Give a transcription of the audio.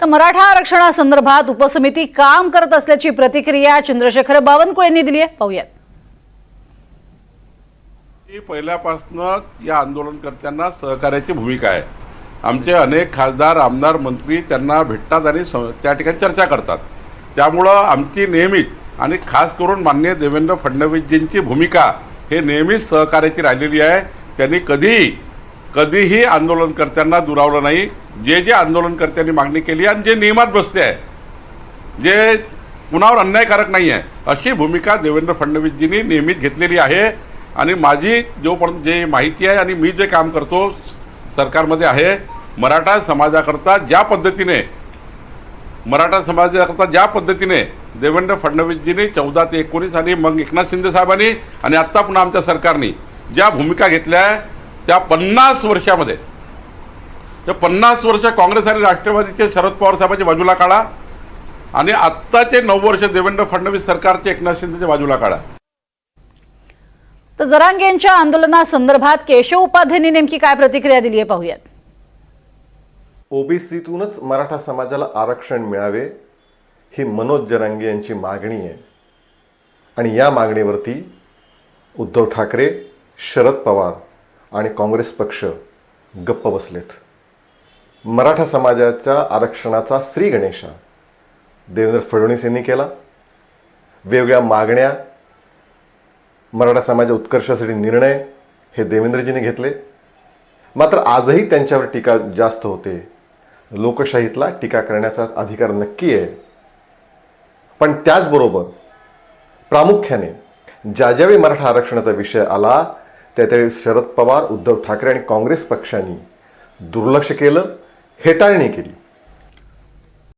तर मराठा आरक्षणासंदर्भात उपसमिती काम करत असल्याची प्रतिक्रिया चंद्रशेखर बावनकुळेंनी दिली आहे. पाहूयात. ही या आंदोलनकर्त्यांना सहकार्याची भूमिका आहे. आमचे अनेक खासदार आमदार मंत्री त्यांना भेटतात आणि स- त्या ठिकाणी चर्चा करतात. त्यामुळं आमची नेहमीच आणि खास करून माननीय देवेंद्र फडणवीसजींची भूमिका हे नेहमीच सहकार्याची राहिलेली आहे. त्यांनी कधीही कधीही आंदोलनकर्त्यांना दुरावलं नाही. जे जे आंदोलनकर्त्यांनी मागणी केली आणि जे नियमात बसते आहे. जे कुणावर अन्यायकारक नाही आहे. अशी भूमिका देवेंद्र फडणवीसजींनी नेहमीच घेतलेली आहे. आणि माझी जोपर्यंत जे माहिती आहे आणि मी जे काम करतो सरकारमध्ये आहे मराठा समाजाकरता ज्या पद्धतीने मराठा समाजाकरता ज्या पद्धतीने देवेंद्र फडणवीसजींनी चौदा ते एकोणीस आणि मग एकनाथ शिंदे साहेबांनी आणि आत्ता पुन्हा आमच्या सरकारने ज्या भूमिका घेतल्या आहे त्या पन्नास वर्षामध्ये त्या पन्नास वर्ष काँग्रेस आणि राष्ट्रवादीचे शरद पवार साहेबांच्या बाजूला काढा आणि आत्ताचे नऊ वर्ष देवेंद्र फडणवीस सरकारचे एकनाथ शिंदेच्या बाजूला काढा. तर जरांगेंच्या आंदोलनासंदर्भात केशव उपाध्यायांनी नेमकी काय प्रतिक्रिया दिली आहे पाहूयात. ओबीसीतूनच मराठा समाजाला आरक्षण मिळावे ही मनोज जरांगे यांची मागणी आहे. आणि या मागणीवरती उद्धव ठाकरे शरद पवार आणि काँग्रेस पक्ष गप्प बसलेत. मराठा समाजाच्या आरक्षणाचा श्री गणेशा देवेंद्र फडणवीस यांनी केला. वेगवेगळ्या मागण्या मराठा समाजा उत्कर्षासाठी निर्णय हे देवेंद्रजींनी घेतले. मात्र आजही त्यांच्यावर टीका जास्त होते. लोकशाहीतला टीका करण्याचा अधिकार नक्की आहे. पण त्याचबरोबर प्रामुख्याने ज्या ज्यावेळी मराठा आरक्षणाचा विषय आला त्यावेळी शरद पवार उद्धव ठाकरे आणि काँग्रेस पक्षांनी दुर्लक्ष केलं हेटाळणी केली.